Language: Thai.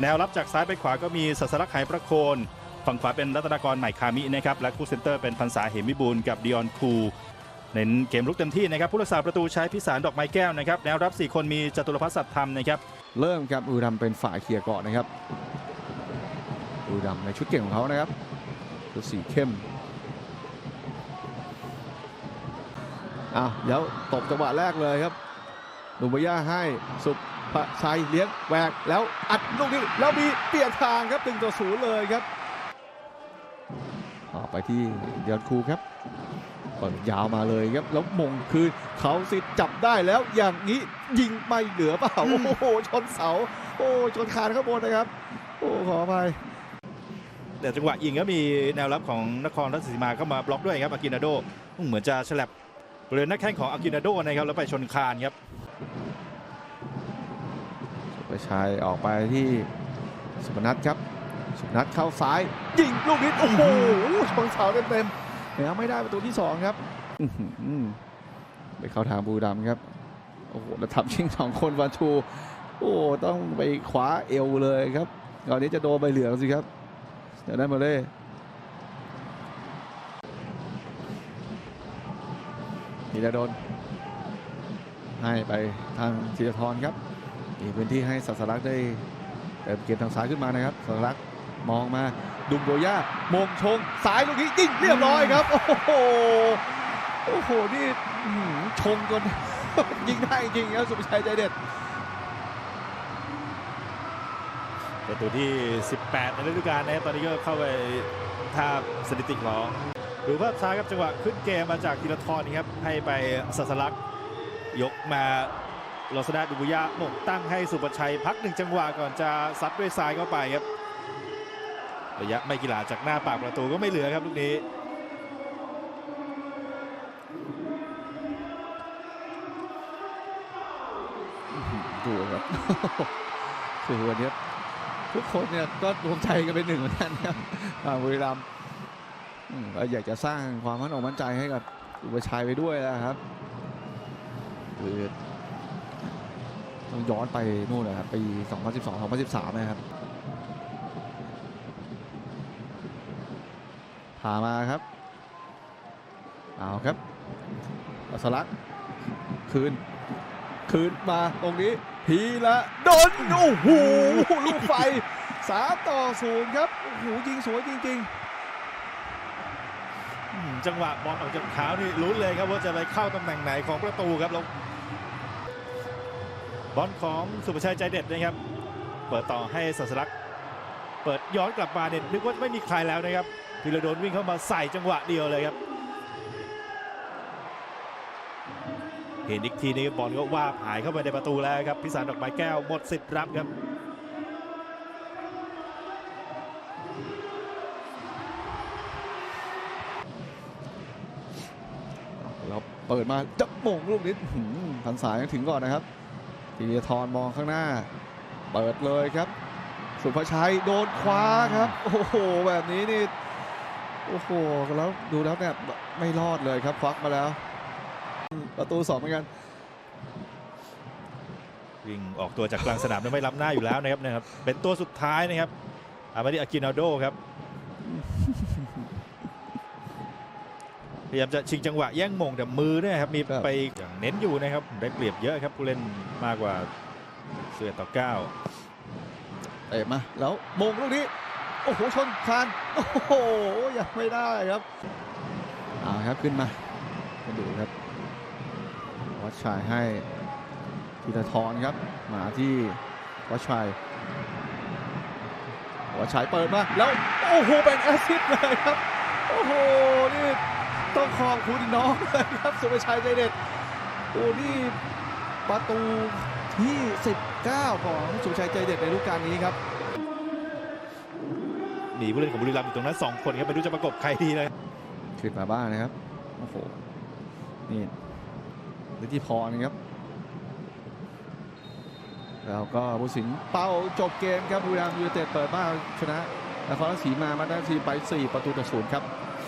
แนวรับจากซ้ายไปขวาก็มีสัสลักไหประโคน ฝั่งขวาเป็นรัตนากรใหม่คามินะครับและคู่เซนเตอร์เป็นพันษาเหมวิบูลกับดิออนคูเน้นเกมลุกเต็มที่นะครับผู้รักษาประตูใช้พิสารดอกไม้แก้วนะครับแนวรับ 4 คนมีจตุรพัฒน์สัตธรรมนะครับเริ่มครับบุรัมเป็นฝ่ายเคลียร์ก่อนนะครับบุรัมในชุดเก่งของเขานะครับชุดสีเข้มอ้าวเดี๋ยวตบจังหวะแรกเลยครับหนุ่มบย่าให้สุ ภชัยเลี้ยงแหวกแล้วอัดลูกนี้แล้วมีเปลี่ยนทางครับตึงต่อศูนย์เลยครับต่อไปที่เดียนคูครับเปิดยาวมาเลยครับ แล้วมงคืนเขาสิทธิ์จับได้แล้วอย่างนี้ยิงไม่เหลือเปล่า โอ้โห ชนเสา โอ้ชนคานข้างบนนะครับ โอ้ขออภัยแต่จังหวะยิงก็มีแนวรับของนครราชสีมาเข้ามาบล็อกด้วยครับอากินาโด เหมือนจะฉลับบริเวณหน้าแข้งของอากินาโดนะครับแล้วไปชนคานครับ สุภชัยออกไปที่สุพนัทครับ สุพนัทเข้าซ้าย ยิงลูกนี้โอ้โหชนเสาเต็มๆแล้วไม่ได้ประตูที่สองครับไปเข้าทางบูรีรัมครับ โอ้โหแล้วทำชิงสองคนวันชู โอ้ต้องไปขวาเอวเลยครับก่อนนี้จะโดนใบเหลืองสิครับเดี๋ยวได้มาเลยธีรดลให้ไปทางธีรทรครับ มีพื้นที่ให้สัสลักษ์ได้เติมเกมทางซ้ายขึ้นมานะครับสัสลักษ์มองมาดุมโบย่ามงชงสายลูกนี้ยิงเรียบร้อยครับ โอ้โหโอ้โหนี่ชงจนยิงได้จริงครับสุภชัยใจเด็ดประตูที่ 18 ในฤดูกาลนะครับตอนนี้ก็เข้าไปทาสถิติของดูภาพช้าครับจังหวะขึ้นเกมมาจากธีรทรนะครับให้ไปสัสลักษ์ยกมา ลอสดาดูบุยะหมงตั้งให้สุประชัยพักหนึ่งจังหวะก่อนจะซัดด้วยซ้ายเข้าไปครับระยะไม่กี่หลาจากหน้าปากประตูก็ไม่เหลือครับลูกนี้ดูครับคือวันนี้ทุกคนเนี่ยก็รวมใจกันเป็นหนึ่งเหมือนกันครับอ่าบุรีรัมย์อืมก็อยากจะสร้างความมั่นอกมั่นใจให้กับอุปชัยไปด้วยนะครับคือ ต้องย้อนไปนู่นนะครับปี 2012 2013 นะครับพามาครับ เอาครับอัสลักษ์คืน คืนมาตรงนี้พีละโดนโอ้โหลูกไฟสามต่อศูนย์ครับโอ้โหยิงสวยจริงอืมจังหวะบอลออกจากเท้านี่ลุ้นเลยครับว่าจะไปเข้าตำแหน่งไหนของประตูครับแล้ว บอลของสุประชัยใจเด็ดนะครับ เปิดต่อให้สัสลักษ์เปิดย้อนกลับมาเนี่ยนึกว่าไม่มีใครแล้วนะครับพิรดลวิ่งเข้ามาใส่จังหวะเดียวเลยครับ เห็นอีกทีนี้บอลก็ว่าหายเข้าไปในประตูแล้วครับพิสารดอกไม้แก้วหมดสิทธิ์รับครับแล้วเปิดมาจะมงลูกนี้หืมผันสายยังถึงก่อนนะครับ ทีเดียทรมองข้างหน้า เปิดเลยครับ สุภชัยโดนคว้าครับ โอ้โห แบบนี้นี่ โอ้โห แล้วดูแล้วเนี่ยไม่รอดเลยครับควักมาแล้ว ประตูสองเหมือนกัน วิ่งออกตัวจากกลางสนามแล้วไม่ล้ำหน้าอยู่แล้วนะครับนะครับ เป็นตัวสุดท้ายนะครับอามาดิอากินาโดครับ พยายามจะชิงจังหวะแย่งมงแต่มือเนี่ยครับมีครับไปอย่างเน้นอยู่นะครับได้เปรียบเยอะครับผู้เล่นมากกว่าเสือต่อเก้าเตะมาแล้วมงลูกนี้โอ้โหชนคานโอ้โหยังไม่ได้ครับเอาครับขึ้นมามาดูครับวัดชัยให้ธีรทรครับมาที่วัดชัยวัดชัยเปิดมาแล้วโอ้โหเป็นแอสซิสต์เลยครับโอ้โหนี่ ต้องขอบคุณน้องเลยครับสุภชัยใจเด็ดโอ้นี่ประตูที่ 19 ของสุภชัยใจเด็ดในฤดูกาลนี้ครับหนีผู้เล่นของบุรีรัมย์อยู่ตรงนั้นสองคนครับไม่รู้จะประกบใครดีเลยขึ้นมาบ้างนะครับโอ้โหนี่ฤทธิพรครับแล้วก็ผู้สินเป้าจบเกมครับบุรีรัมย์ยูไนเต็ดเปิดบ้านชนะนครราชสีมามาได้ทีไป 4 ประตูต่อศูนย์ครับ